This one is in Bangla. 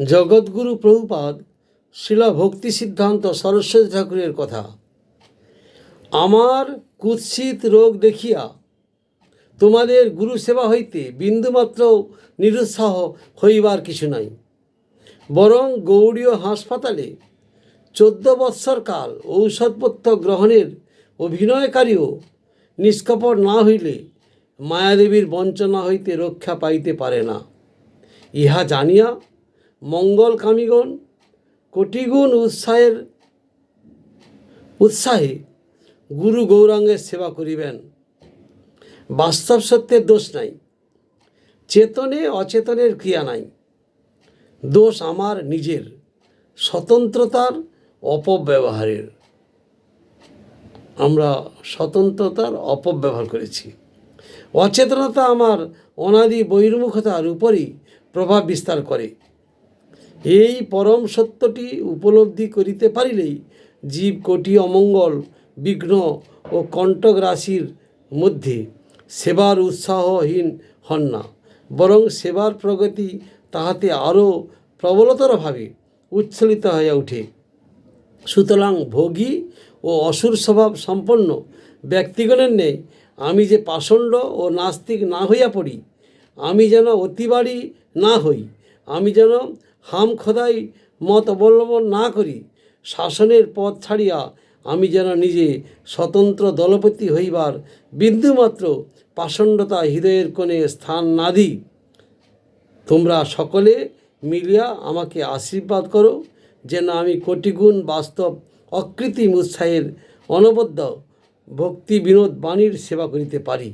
জগৎগুরু প্রভুপাদ শিলা ভক্তি সিদ্ধান্ত সরস্বতী ঠাকুরের কথা। আমার কুৎসিত রোগ দেখিয়া তোমাদের গুরু সেবা হইতে বিন্দুমাত্র নিরুৎসাহ হইবার কিছু নাই। বরং গৌড়ীয় হাসপাতালে চোদ্দ বৎসর কাল ঔষধপত্র গ্রহণের অভিনয়কারীও নিষ্কপট না হইলে মায়াদেবীর বঞ্চনা হইতে রক্ষা পাইতে পারে না। ইহা জানিয়া মঙ্গলকামীগণ কোটিগুণ উৎসাহের, উৎসাহে গুরু গৌরাঙ্গের সেবা করিবেন। বাস্তব সত্যের দোষ নাই। চেতনে অচেতনের ক্রিয়া নাই। দোষ আমার নিজের, স্বতন্ত্রতার, অপব্যবহারের। আমরা স্বতন্ত্রতার অপব্যবহার করেছি। অচেতনতা আমার অনাদি বহির্মুখতার উপরই প্রভাব বিস্তার করে। এই পরম সত্যটি উপলব্ধি করিতে পারিলেই জীব কোটি অমঙ্গল, বিঘ্ন ও কণ্টক রাশির মধ্যে সেবার উৎসাহহীন হন না। বরং সেবার প্রগতি তাহাতে আরও প্রবলতরভাবে উচ্ছ্বলিত হয়ে ওঠে সুতরাং ভোগী ও অসুর স্বভাব সম্পন্ন ব্যক্তিগণের নেই আমি যে পাষণ্ড ও নাস্তিক না হইয়া পড়ি, আমি যেন অতিবাড়ি না হই, আমি যেন হাম খোদাই মত অবলম্বন না করি, শাসনের পথ ছাড়িয়া আমি যেন নিজে স্বতন্ত্র দলপতি হইবার বিন্দুমাত্র পাষণ্ডতা হৃদয়ের কোণে স্থান না দিই। তোমরা সকলে মিলিয়া আমাকে আশীর্বাদ করো, যেন আমি কোটিগুণ বাস্তব অকৃত্রিম উৎসাহের অনবদ্য ভক্তি বিনোদ বাণীর সেবা করিতে পারি।